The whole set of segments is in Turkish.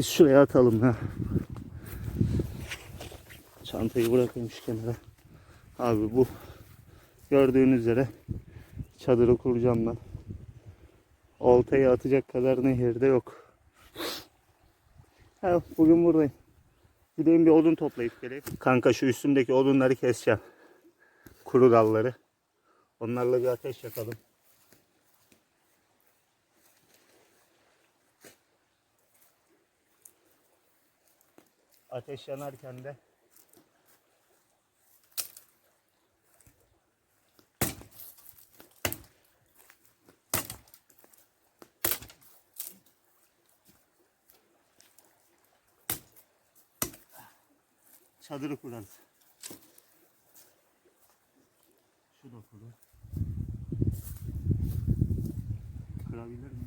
Biz şuraya atalım ya. Çantayı bırakayım şu kenara. Abi bu gördüğünüz üzere çadırı kuracağım ben. Oltayı atacak kadar nehirde yok. Ha, bugün buradayım. Gideyim bir odun toplayıp geleyim. Kanka şu üstümdeki odunları keseceğim. Kuru dalları. Onlarla bir ateş yakalım. Ateş yanarken de çadırı kurarız. Şu da kuru. Kırabilir miyiz?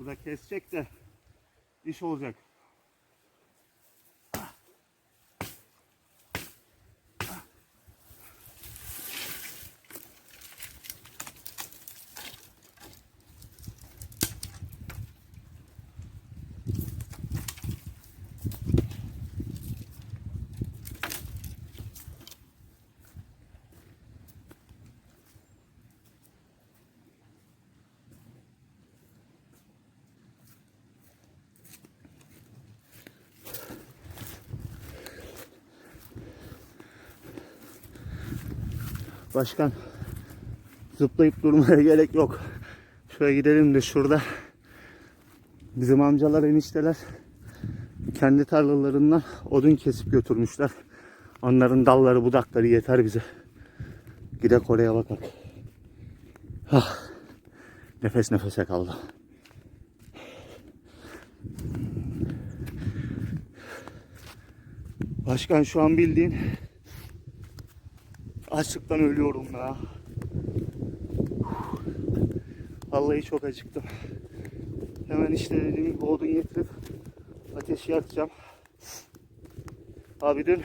Bu da kesecek de iş olacak. Başkan zıplayıp durmaya gerek yok. Şuraya gidelim de şurada bizim amcalar enişteler kendi tarlalarından odun kesip götürmüşler. Onların dalları budakları yeter bize. Gidek oraya bakak. Ah, nefes nefese kaldı. Başkan şu an bildiğin Açlıktan ölüyorum ya. Vallahi çok acıktım. Hemen işte dediğim gibi odun getirip ateşi yakacağım. Abi dün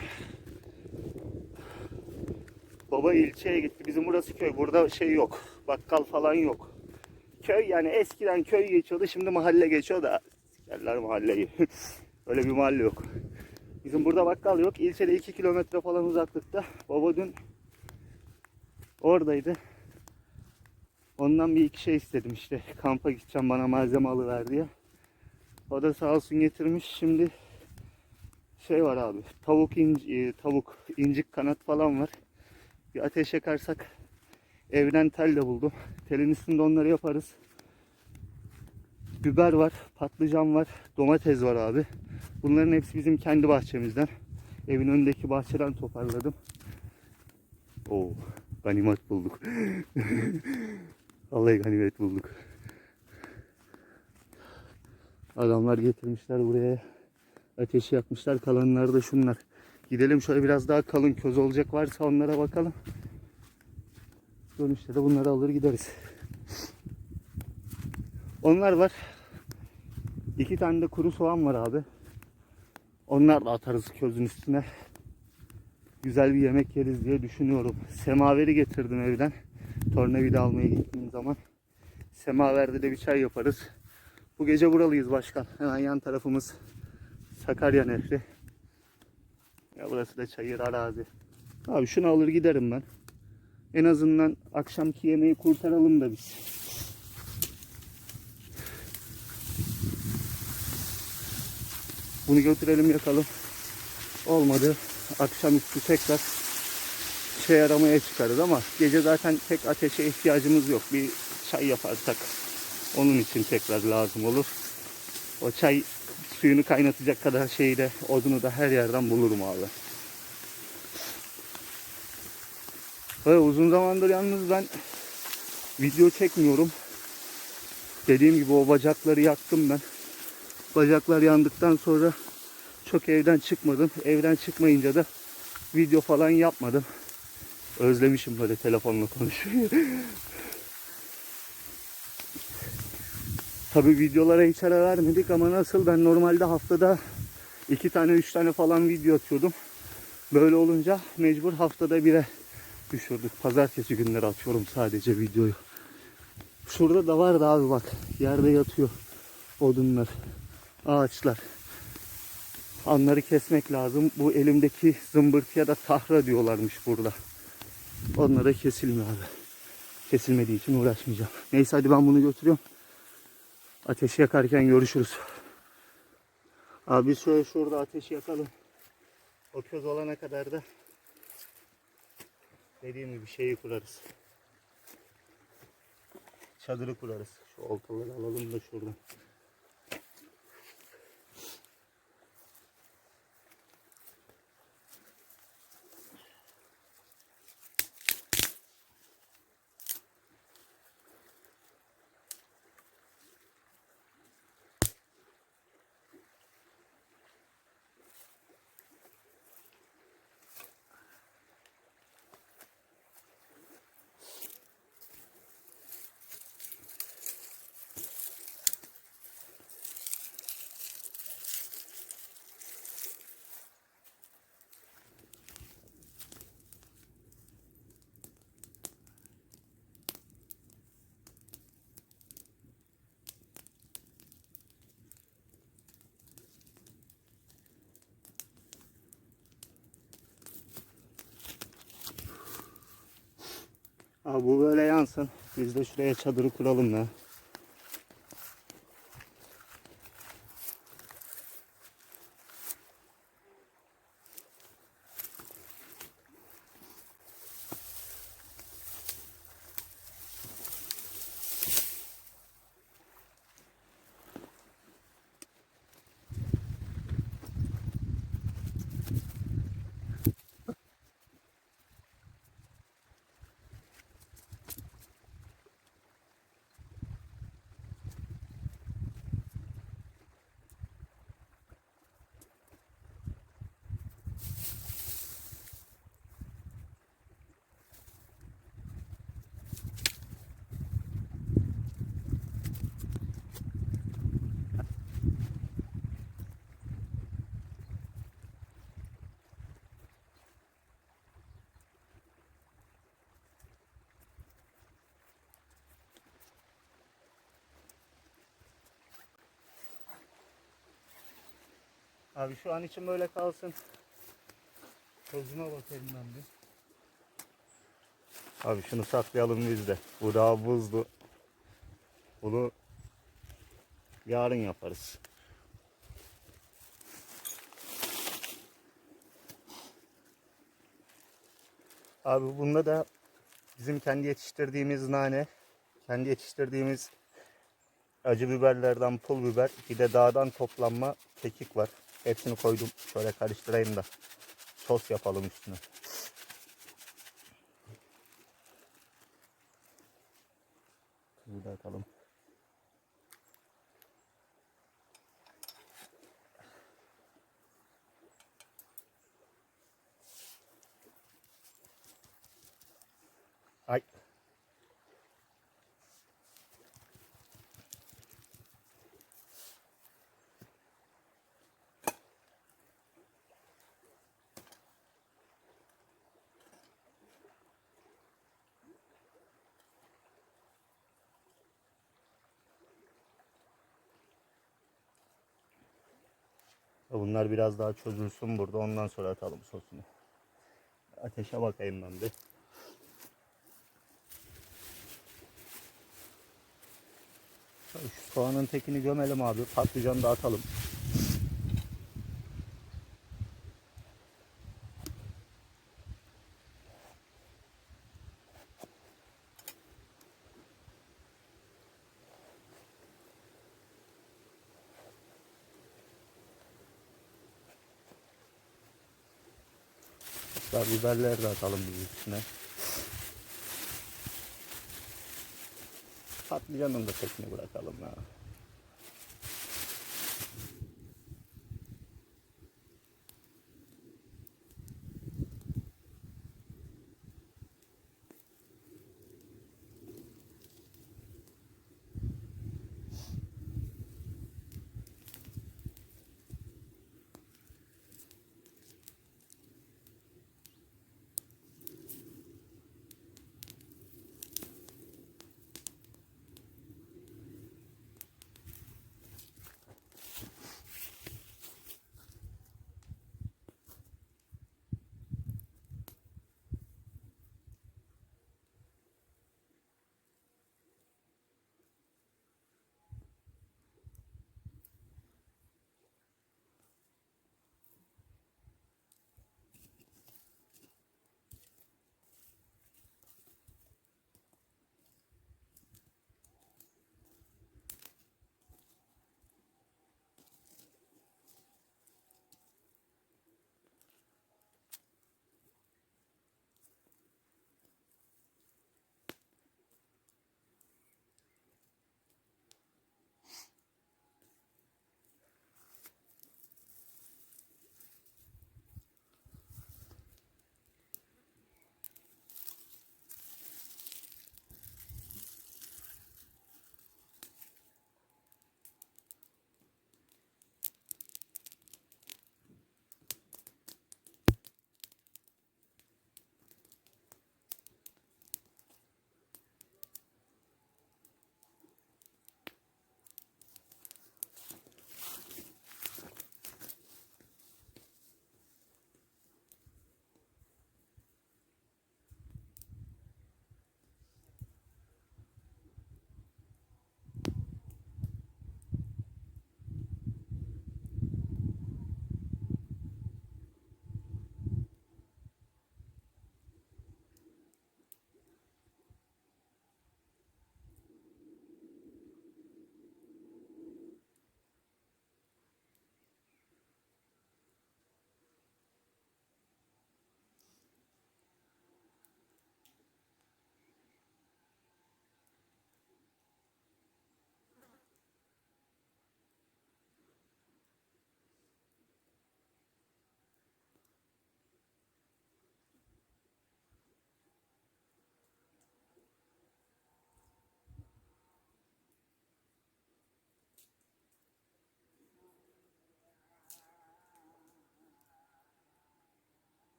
baba ilçeye gitti. Bizim burası köy. Burada şey yok. Bakkal falan yok. Köy yani eskiden köy geçiyordu. Şimdi mahalle geçiyor da sikerler mahalleyi. Öyle bir mahalle yok. Bizim burada bakkal yok. İlçede 2 kilometre falan uzaklıkta. Baba dün oradaydı. Ondan bir iki şey istedim işte. Kampa gideceğim bana malzeme alıver diye. O da sağ olsun getirmiş. Şimdi şey var abi. Tavuk inci, e, tavuk incik kanat falan var. Bir ateş yakarsak evden tel de buldum. Telin üstünde onları yaparız. Biber var, patlıcan var, domates var abi. Bunların hepsi bizim kendi bahçemizden. Evin önündeki bahçeden toparladım. Oo. Ganimet bulduk. Vallahi ganimet bulduk. Adamlar getirmişler buraya. Ateşi yakmışlar. Kalanlar da şunlar. Gidelim şöyle biraz daha kalın köz olacak varsa onlara bakalım. Dönüşte de bunları alır gideriz. Onlar var. İki tane de kuru soğan var abi. Onlar da atarız közün üstüne güzel bir yemek yeriz diye düşünüyorum. Semaveri getirdim evden. Tornavida almaya gittiğim zaman. Semaverde de bir çay yaparız. Bu gece buralıyız başkan. Hemen yan tarafımız Sakarya Nehri. Ya burası da çayır arazi. Abi şunu alır giderim ben. En azından akşamki yemeği kurtaralım da biz. Bunu götürelim yakalım. Olmadı akşamüstü tekrar şey aramaya çıkarız ama gece zaten pek ateşe ihtiyacımız yok. Bir çay yaparsak onun için tekrar lazım olur. O çay suyunu kaynatacak kadar şeyi de odunu da her yerden bulurum abi. Ve uzun zamandır yalnız ben video çekmiyorum. Dediğim gibi o bacakları yaktım ben. Bacaklar yandıktan sonra çok evden çıkmadım. Evden çıkmayınca da video falan yapmadım. Özlemişim böyle telefonla konuşmayı. Tabi videolara hiç ara vermedik ama nasıl ben normalde haftada iki tane üç tane falan video atıyordum. Böyle olunca mecbur haftada bire düşürdük. Pazartesi günleri atıyorum sadece videoyu. Şurada da vardı abi bak. Yerde yatıyor odunlar, ağaçlar. Onları kesmek lazım. Bu elimdeki zımbırtıya da tahra diyorlarmış burada. Onlara kesilmiyor abi. Kesilmediği için uğraşmayacağım. Neyse hadi ben bunu götürüyorum. Ateşi yakarken görüşürüz. Abi şöyle şurada ateşi yakalım. O köz olana kadar da dediğim gibi şeyi kurarız. Çadırı kurarız. Şu oltaları alalım da şuradan. Abi bu böyle yansın. Biz de şuraya çadırı kuralım ya. Abi şu an için böyle kalsın. Tozuna bakayım ben bir. Abi şunu saklayalım biz de. Bu daha buzlu. Bunu yarın yaparız. Abi bunda da bizim kendi yetiştirdiğimiz nane, kendi yetiştirdiğimiz acı biberlerden pul biber, bir de dağdan toplanma kekik var. Hepsini koydum. Şöyle karıştırayım da sos yapalım üstüne. Tuzu da atalım. Bunlar biraz daha çözülsün burada. Ondan sonra atalım sosunu. Ateşe bakayım ben bir. Şu soğanın tekini gömelim abi. Patlıcanı da atalım. Hatta biberleri de atalım biz üstüne. Patlıcanın da tekne bırakalım ya.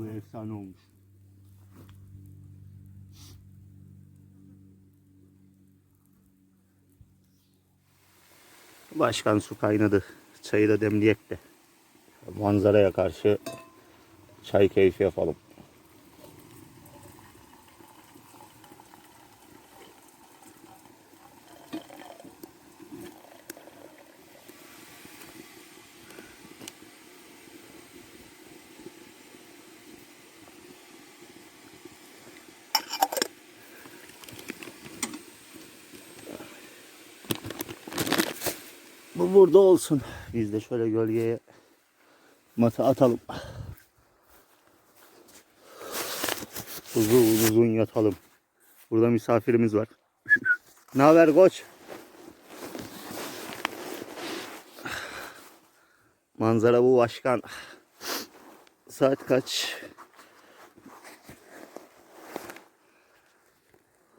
Abi efsane olmuş. Başkan su kaynadı. Çayı da demleyek de. Manzaraya karşı çay keyfi yapalım. Bu burada olsun. Biz de şöyle gölgeye mata atalım. Uzun uzun yatalım. Burada misafirimiz var. ne haber koç? Manzara bu başkan. Saat kaç?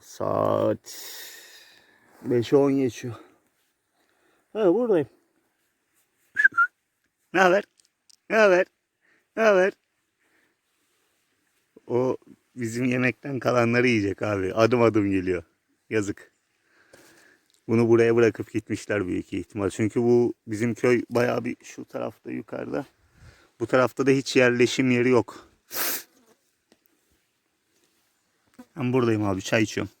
Saat 5'e 10 geçiyor. Ha buradayım. ne haber? Ne haber? Ne haber? O bizim yemekten kalanları yiyecek abi. Adım adım geliyor. Yazık. Bunu buraya bırakıp gitmişler büyük ihtimal. Çünkü bu bizim köy bayağı bir şu tarafta yukarıda. Bu tarafta da hiç yerleşim yeri yok. Ben buradayım abi çay içiyorum.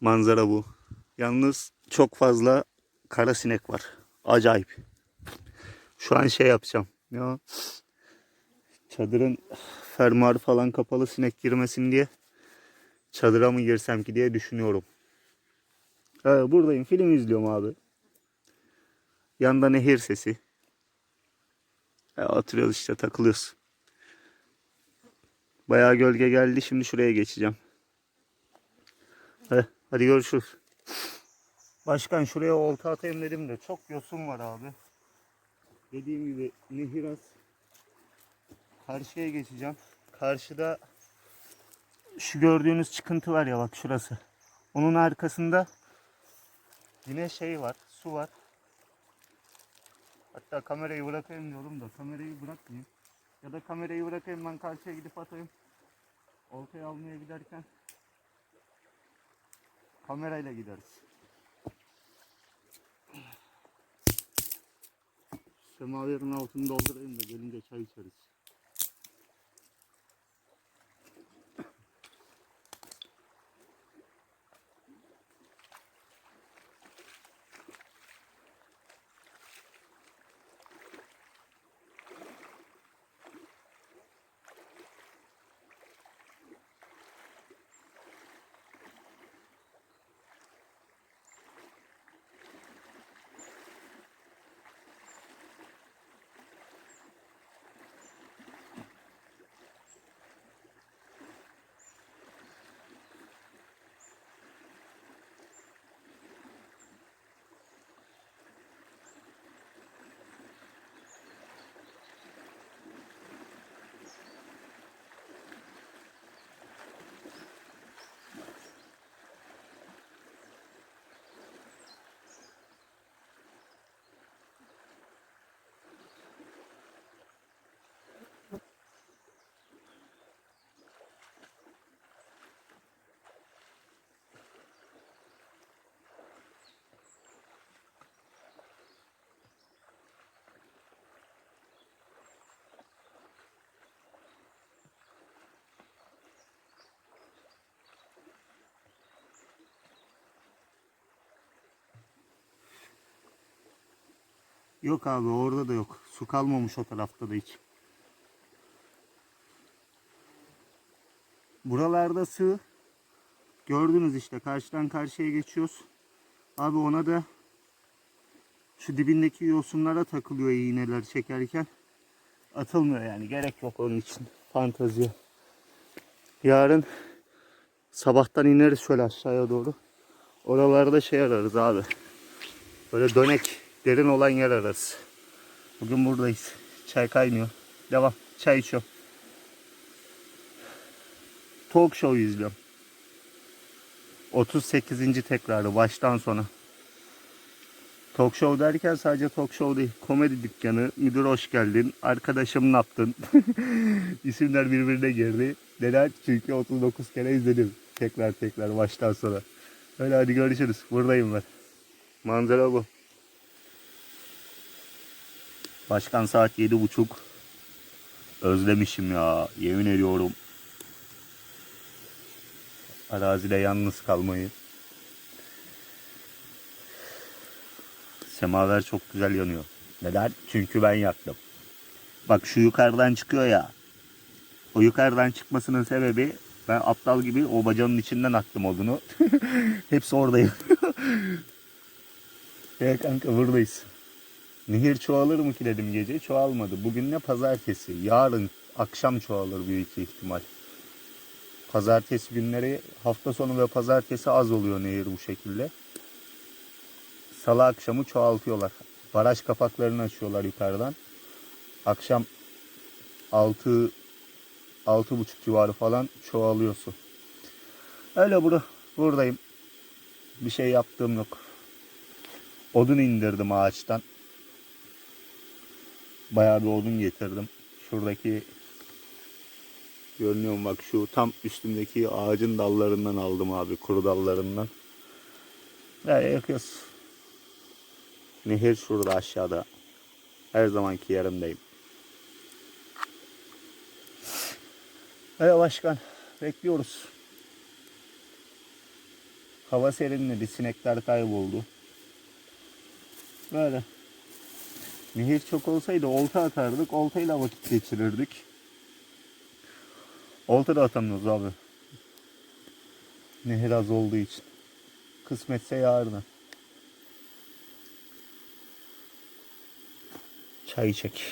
Manzara bu. Yalnız çok fazla kara sinek var. Acayip. Şu an şey yapacağım. Ya çadırın fermuarı falan kapalı sinek girmesin diye çadıra mı girsem ki diye düşünüyorum. Evet, buradayım. Film izliyorum abi. Yanda nehir sesi. Ya, oturuyoruz işte takılıyoruz. Bayağı gölge geldi. Şimdi şuraya geçeceğim. Hadi, hadi görüşürüz. Başkan şuraya olta atayım dedim de çok yosun var abi. Dediğim gibi nehir az. Karşıya geçeceğim. Karşıda şu gördüğünüz çıkıntı var ya bak şurası. Onun arkasında yine şey var, su var. Hatta kamerayı bırakayım diyorum da kamerayı bırakmayayım. Ya da kamerayı bırakayım ben karşıya gidip atayım. Oltayı almaya giderken kamerayla gideriz. Semaverin altını doldurayım da gelince çay içeriz. Yok abi orada da yok. Su kalmamış o tarafta da hiç. Buralarda sığ. Gördünüz işte karşıdan karşıya geçiyoruz. Abi ona da şu dibindeki yosunlara takılıyor iğneler çekerken. Atılmıyor yani. Gerek yok onun için. Fantaziye. Yarın sabahtan ineriz şöyle aşağıya doğru. Oralarda şey ararız abi. Böyle dönek derin olan yer ararız. Bugün buradayız. Çay kaynıyor. Devam. Çay içiyorum. Talk show izliyorum. 38. tekrarı baştan sona. Talk show derken sadece talk show değil. Komedi dükkanı. Müdür hoş geldin. Arkadaşım ne yaptın? İsimler birbirine girdi. Neden? Çünkü 39 kere izledim. Tekrar tekrar baştan sonra. Öyle hadi görüşürüz. Buradayım ben. Manzara bu. Başkan saat yedi buçuk. Özlemişim ya. Yemin ediyorum. Arazide yalnız kalmayı. Semaver çok güzel yanıyor. Neden? Çünkü ben yaktım. Bak şu yukarıdan çıkıyor ya. O yukarıdan çıkmasının sebebi ben aptal gibi o bacanın içinden attım odunu. Hepsi oradayım. ya kanka buradayız. Nehir çoğalır mı ki dedim gece. Çoğalmadı. Bugün ne pazartesi. Yarın akşam çoğalır büyük ihtimal. Pazartesi günleri hafta sonu ve pazartesi az oluyor nehir bu şekilde. Salı akşamı çoğaltıyorlar. Baraj kapaklarını açıyorlar yukarıdan. Akşam 6 altı buçuk civarı falan çoğalıyor su. Öyle bura, buradayım. Bir şey yaptığım yok. Odun indirdim ağaçtan. Bayağı bir odun getirdim. Şuradaki görünüyor mu bak şu tam üstümdeki ağacın dallarından aldım abi kuru dallarından. Böyle yakıyoruz. Nehir şurada aşağıda. Her zamanki yerimdeyim. Evet başkan. Bekliyoruz. Hava serinledi. Sinekler kayboldu. Böyle. Nehir çok olsaydı olta atardık. Oltayla vakit geçirirdik. Olta da atamıyoruz abi. Nehir az olduğu için. Kısmetse yarına. Çay çek.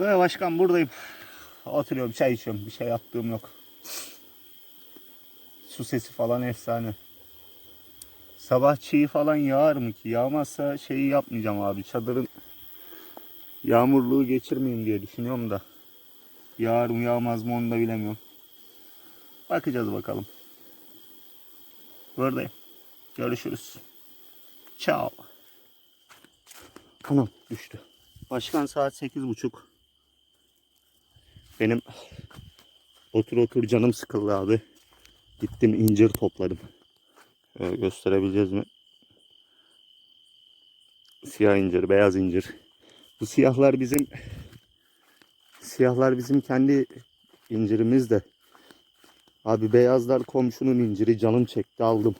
Böyle başkan buradayım. Oturuyorum çay içiyorum. Bir şey yaptığım yok. Su sesi falan efsane. Sabah çiğ falan yağar mı ki? Yağmazsa şeyi yapmayacağım abi. Çadırın yağmurluğu geçirmeyeyim diye düşünüyorum da. Yağar mı yağmaz mı onu da bilemiyorum. Bakacağız bakalım. Buradayım. Görüşürüz. Ciao. Anam düştü. Başkan saat sekiz buçuk. Benim otur otur canım sıkıldı abi. Gittim incir topladım. Ee, gösterebileceğiz mi? Siyah incir, beyaz incir. Bu siyahlar bizim siyahlar bizim kendi incirimiz de. Abi beyazlar komşunun inciri canım çekti aldım.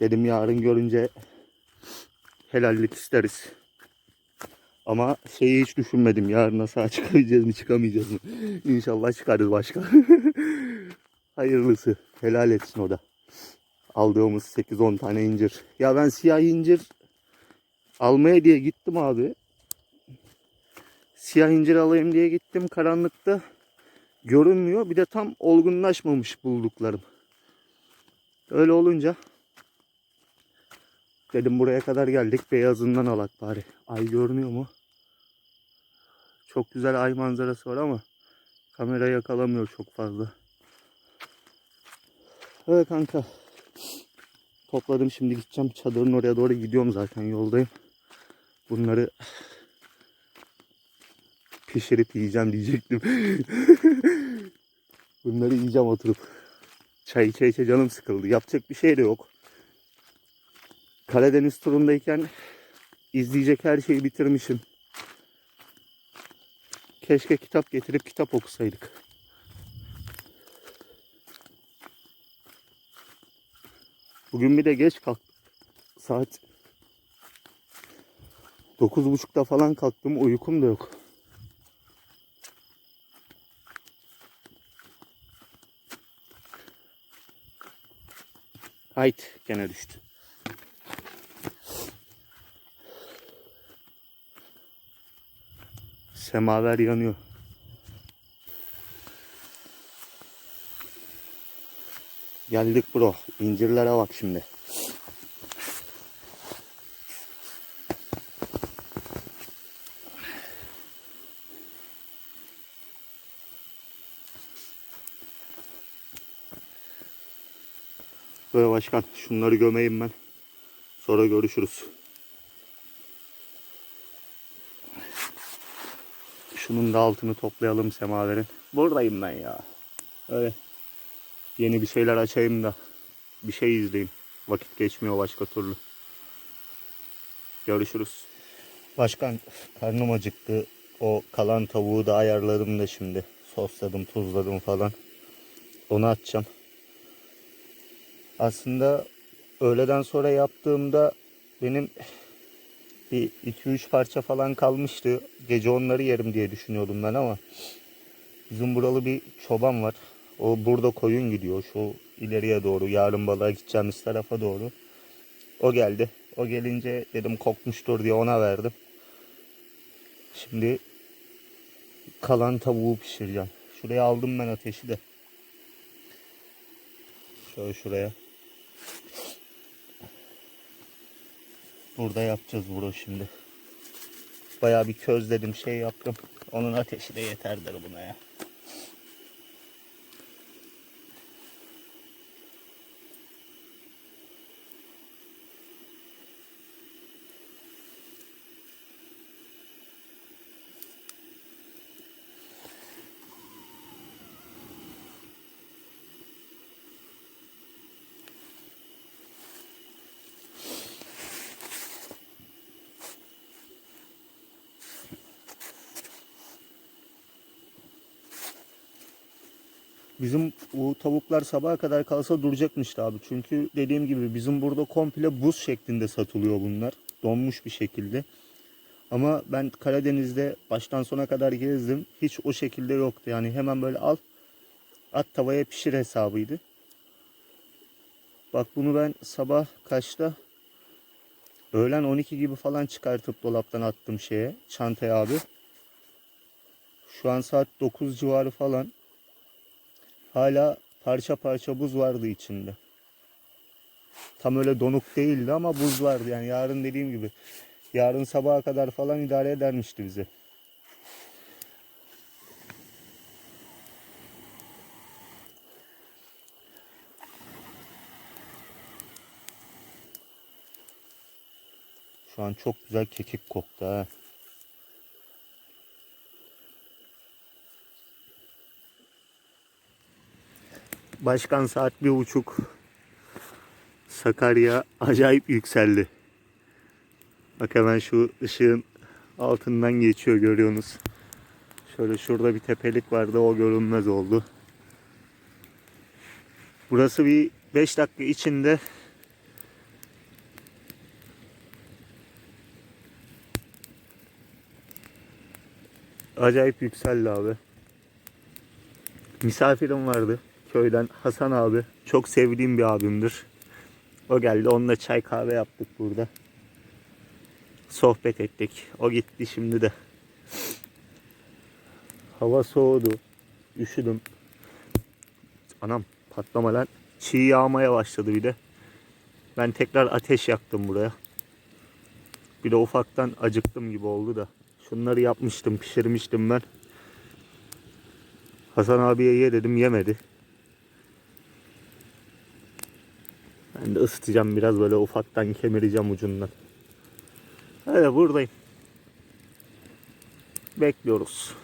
Dedim yarın görünce helallik isteriz. Ama şeyi hiç düşünmedim. Yarın nasıl çıkabileceğiz mi çıkamayacağız mı? İnşallah çıkarız başka. Hayırlısı. Helal etsin o da. Aldığımız 8-10 tane incir. Ya ben siyah incir almaya diye gittim abi. Siyah incir alayım diye gittim karanlıkta. Görünmüyor. Bir de tam olgunlaşmamış bulduklarım. Öyle olunca dedim buraya kadar geldik. Beyazından alak bari. Ay görünüyor mu? Çok güzel ay manzarası var ama kamera yakalamıyor çok fazla. Evet kanka. Topladım şimdi gideceğim çadırın oraya doğru gidiyorum zaten yoldayım. Bunları pişirip yiyeceğim diyecektim. Bunları yiyeceğim oturup. Çay içe içe canım sıkıldı. Yapacak bir şey de yok. Karadeniz turundayken izleyecek her şeyi bitirmişim. Keşke kitap getirip kitap okusaydık. Bugün bir de geç kalktım. Saat 9.30'da falan kalktım. Uykum da yok. Hayt gene düştü. Semaver yanıyor. Geldik bro. İncirlere bak şimdi. Böyle başkan şunları gömeyim ben. Sonra görüşürüz. Şunun da altını toplayalım semaverin. Buradayım ben ya. Öyle yeni bir şeyler açayım da bir şey izleyeyim. Vakit geçmiyor başka türlü. Görüşürüz. Başkan karnım acıktı. O kalan tavuğu da ayarladım da şimdi. Sosladım, tuzladım falan. Onu atacağım. Aslında öğleden sonra yaptığımda benim bir 2-3 parça falan kalmıştı. Gece onları yerim diye düşünüyordum ben ama bizim buralı bir çoban var. O burada koyun gidiyor şu ileriye doğru yarın balığa gideceğimiz tarafa doğru. O geldi. O gelince dedim kokmuştur diye ona verdim. Şimdi kalan tavuğu pişireceğim. Şuraya aldım ben ateşi de. Şöyle şuraya. Burada yapacağız bunu şimdi. Bayağı bir közledim şey yaptım. Onun ateşi de yeterdir buna ya. Bizim bu tavuklar sabaha kadar kalsa duracakmıştı abi. Çünkü dediğim gibi bizim burada komple buz şeklinde satılıyor bunlar. Donmuş bir şekilde. Ama ben Karadeniz'de baştan sona kadar gezdim. Hiç o şekilde yoktu. Yani hemen böyle al at tavaya pişir hesabıydı. Bak bunu ben sabah kaçta öğlen 12 gibi falan çıkartıp dolaptan attım şeye çantaya abi. Şu an saat 9 civarı falan. Hala parça parça buz vardı içinde. Tam öyle donuk değildi ama buz vardı. Yani yarın dediğim gibi yarın sabaha kadar falan idare edermişti bize. Şu an çok güzel kekik koktu ha. Başkan saat bir buçuk. Sakarya acayip yükseldi. Bak hemen şu ışığın altından geçiyor görüyorsunuz. Şöyle şurada bir tepelik vardı o görünmez oldu. Burası bir 5 dakika içinde acayip yükseldi abi. Misafirim vardı köyden Hasan abi. Çok sevdiğim bir abimdir. O geldi onunla çay kahve yaptık burada. Sohbet ettik. O gitti şimdi de. Hava soğudu. Üşüdüm. Anam patlama lan. Çiğ yağmaya başladı bir de. Ben tekrar ateş yaktım buraya. Bir de ufaktan acıktım gibi oldu da. Şunları yapmıştım, pişirmiştim ben. Hasan abiye ye dedim yemedi. Ben de ısıtacağım biraz böyle ufaktan kemireceğim ucundan. Öyle buradayım. Bekliyoruz.